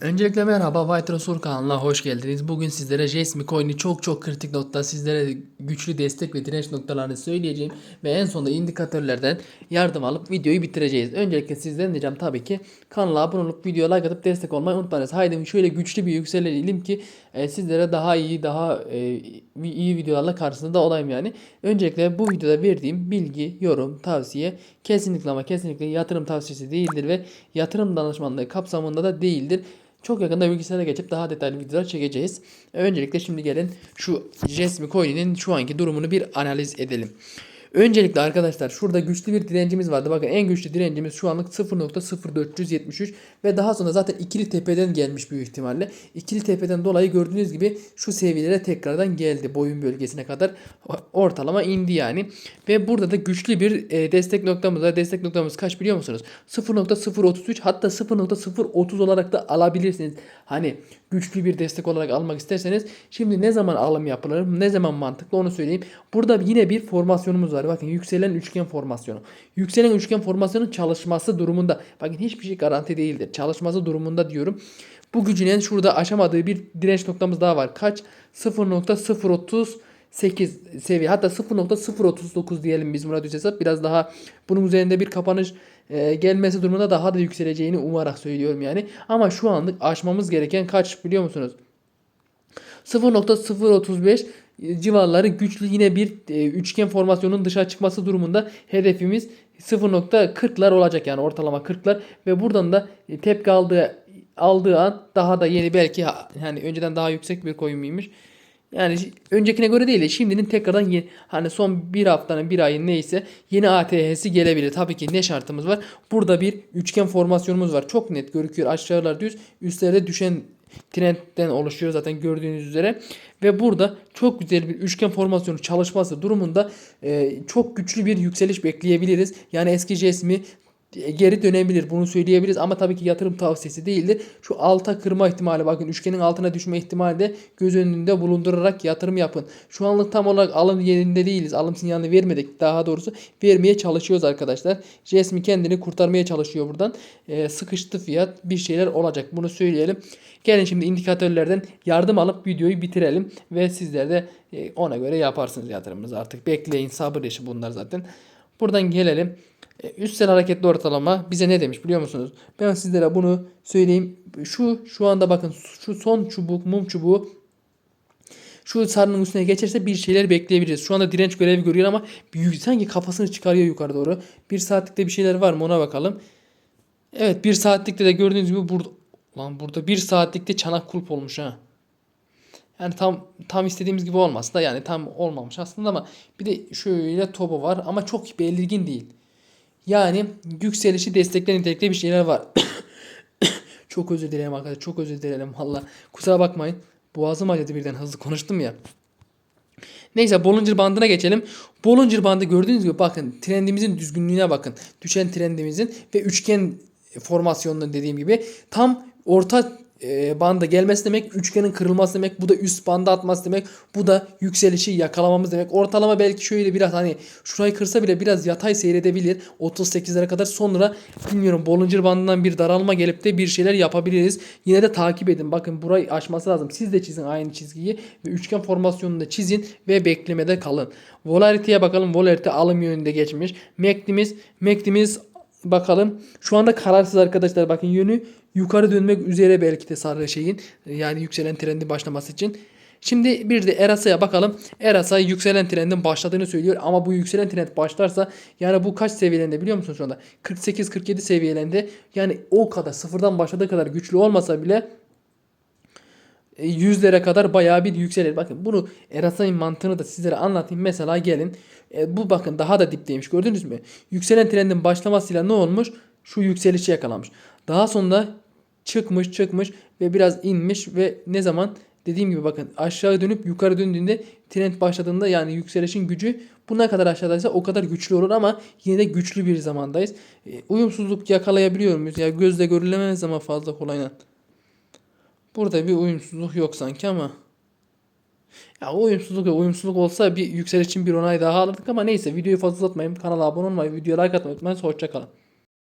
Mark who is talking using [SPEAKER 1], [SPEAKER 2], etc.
[SPEAKER 1] Öncelikle merhaba White Rosur kanalına hoş geldiniz. Bugün sizlere Jasmine Coin'i çok çok kritik nokta sizlere güçlü destek ve direnç noktalarını söyleyeceğim. Ve en sonunda indikatörlerden yardım alıp videoyu bitireceğiz. Öncelikle sizden diyeceğim tabii ki kanala abone olup videoya like atıp destek olmayı unutmayınız. Haydi şöyle güçlü bir yükselelim ki e, sizlere daha iyi daha e, iyi videolarla karşınızda olayım yani. Öncelikle bu videoda verdiğim bilgi, yorum, tavsiye kesinlikle ama kesinlikle yatırım tavsiyesi değildir ve yatırım danışmanlığı kapsamında da değildir. Çok yakında bilgisayara geçip daha detaylı videolar çekeceğiz. Öncelikle şimdi gelin şu Jasmine Coin'in şu anki durumunu bir analiz edelim. Öncelikle arkadaşlar şurada güçlü bir direncimiz vardı. Bakın en güçlü direncimiz şu anlık 0.0473 ve daha sonra zaten ikili tepeden gelmiş büyük ihtimalle. İkili tepeden dolayı gördüğünüz gibi şu seviyelere tekrardan geldi. Boyun bölgesine kadar ortalama indi yani. Ve burada da güçlü bir e, destek noktamız var. Destek noktamız kaç biliyor musunuz? 0.033 hatta 0.030 olarak da alabilirsiniz. Hani güçlü bir destek olarak almak isterseniz şimdi ne zaman alım yapılır ne zaman mantıklı onu söyleyeyim. Burada yine bir formasyonumuz var. Bakın yükselen üçgen formasyonu. Yükselen üçgen formasyonun çalışması durumunda bakın hiçbir şey garanti değildir. Çalışması durumunda diyorum. Bu gücünün şurada aşamadığı bir direnç noktamız daha var. Kaç? 0.030 8 seviye hatta 0.039 diyelim biz buna düz biraz daha bunun üzerinde bir kapanış e, gelmesi durumunda daha da yükseleceğini umarak söylüyorum yani. Ama şu anlık aşmamız gereken kaç biliyor musunuz? 0.035 civarları güçlü yine bir e, üçgen formasyonun dışa çıkması durumunda hedefimiz 0.40'lar olacak yani ortalama 40'lar ve buradan da e, tepki aldığı aldığı an daha da yeni belki yani önceden daha yüksek bir koyun muymuş. Yani öncekine göre değil de şimdinin tekrardan yeni, hani son bir haftanın bir ayın neyse yeni ATH'si gelebilir. Tabii ki ne şartımız var? Burada bir üçgen formasyonumuz var. Çok net gözüküyor. Aşağılar düz, üstlerde düşen trendden oluşuyor zaten gördüğünüz üzere. Ve burada çok güzel bir üçgen formasyonu çalışması durumunda e, çok güçlü bir yükseliş bekleyebiliriz. Yani eski jesmi geri dönebilir. Bunu söyleyebiliriz ama tabii ki yatırım tavsiyesi değildir. Şu alta kırma ihtimali bakın üçgenin altına düşme ihtimali de göz önünde bulundurarak yatırım yapın. Şu anlık tam olarak alım yerinde değiliz. Alım sinyalini vermedik. Daha doğrusu vermeye çalışıyoruz arkadaşlar. Jesmi kendini kurtarmaya çalışıyor buradan. Ee, sıkıştı fiyat bir şeyler olacak. Bunu söyleyelim. Gelin şimdi indikatörlerden yardım alıp videoyu bitirelim ve sizler de e, ona göre yaparsınız yatırımınızı artık. Bekleyin sabır işi bunlar zaten. Buradan gelelim. E, üstsel hareketli ortalama bize ne demiş biliyor musunuz? Ben sizlere bunu söyleyeyim. Şu şu anda bakın şu son çubuk mum çubuğu şu sarının üstüne geçerse bir şeyler bekleyebiliriz. Şu anda direnç görevi görüyor ama sanki kafasını çıkarıyor yukarı doğru. Bir saatlikte bir şeyler var mı ona bakalım. Evet bir saatlikte de gördüğünüz gibi burada lan burada bir saatlikte çanak kulp olmuş ha. Yani tam tam istediğimiz gibi olmaz da yani tam olmamış aslında ama bir de şöyle topu var ama çok belirgin değil. Yani yükselişi destekleyen nitelikte bir şeyler var. çok özür dilerim arkadaşlar. Çok özür dilerim valla. Kusura bakmayın. Boğazım acıdı birden hızlı konuştum ya. Neyse Bollinger bandına geçelim. Bollinger bandı gördüğünüz gibi bakın trendimizin düzgünlüğüne bakın. Düşen trendimizin ve üçgen formasyonunun dediğim gibi tam orta e, banda gelmesi demek üçgenin kırılması demek. Bu da üst banda atması demek. Bu da yükselişi yakalamamız demek. Ortalama belki şöyle biraz hani şurayı kırsa bile biraz yatay seyredebilir. 38'lere kadar sonra bilmiyorum Bollinger bandından bir daralma gelip de bir şeyler yapabiliriz. Yine de takip edin. Bakın burayı aşması lazım. Siz de çizin aynı çizgiyi ve üçgen formasyonunu da çizin ve beklemede kalın. Volatility'ye bakalım. Volatility alım yönünde geçmiş. MACD'miz MACD'miz bakalım. Şu anda kararsız arkadaşlar. Bakın yönü yukarı dönmek üzere belki de sarı şeyin yani yükselen trendin başlaması için. Şimdi bir de Erasa'ya bakalım. Erasa yükselen trendin başladığını söylüyor ama bu yükselen trend başlarsa yani bu kaç seviyelerinde biliyor musunuz şu anda? 48-47 seviyelerinde yani o kadar sıfırdan başladığı kadar güçlü olmasa bile yüzlere kadar bayağı bir yükselir. Bakın bunu Erasa'nın mantığını da sizlere anlatayım. Mesela gelin e, bu bakın daha da dipteymiş gördünüz mü? Yükselen trendin başlamasıyla ne olmuş? Şu yükselişi yakalamış. Daha sonra çıkmış çıkmış ve biraz inmiş ve ne zaman dediğim gibi bakın aşağı dönüp yukarı döndüğünde trend başladığında yani yükselişin gücü bu ne kadar aşağıdaysa o kadar güçlü olur ama yine de güçlü bir zamandayız. E, uyumsuzluk yakalayabiliyor muyuz? Ya gözle görülemez ama fazla kolayla. Burada bir uyumsuzluk yok sanki ama. Ya uyumsuzluk uyumsuzluk olsa bir yükseliş için bir onay daha alırdık ama neyse videoyu fazla uzatmayayım. Kanala abone olmayı, videoya like atmayı unutmayın. Hoşçakalın.